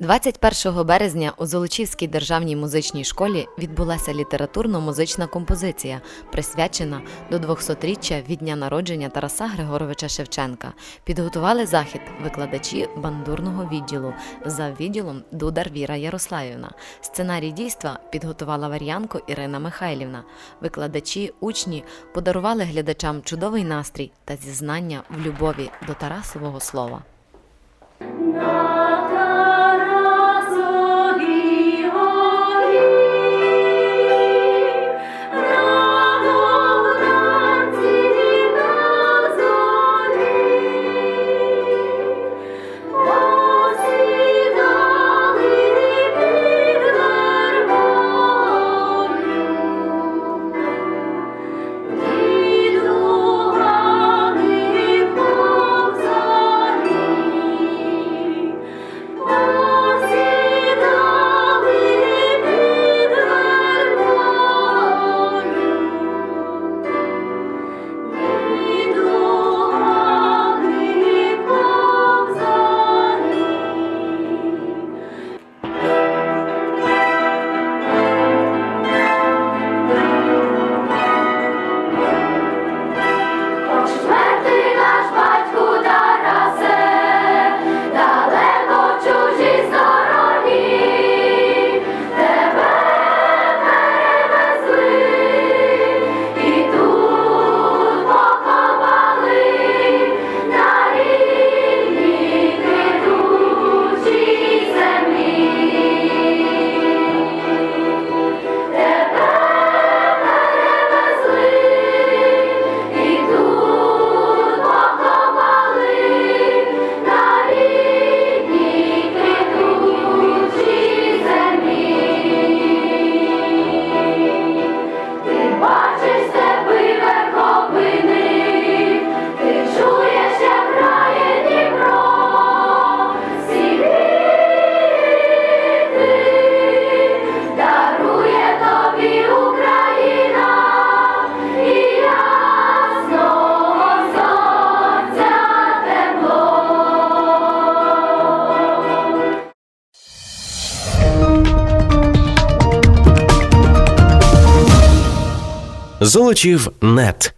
21 березня у Золочівській державній музичній школі відбулася літературно-музична композиція, присвячена до 200-річчя від дня народження Тараса Григоровича Шевченка. Підготували захід викладачі бандурного відділу за відділом Дудар Віра Ярославівна. Сценарій дійства підготувала Вар'янко Ірина Михайлівна. Викладачі, учні подарували глядачам чудовий настрій та зізнання в любові до Тарасового слова. Золочів нет.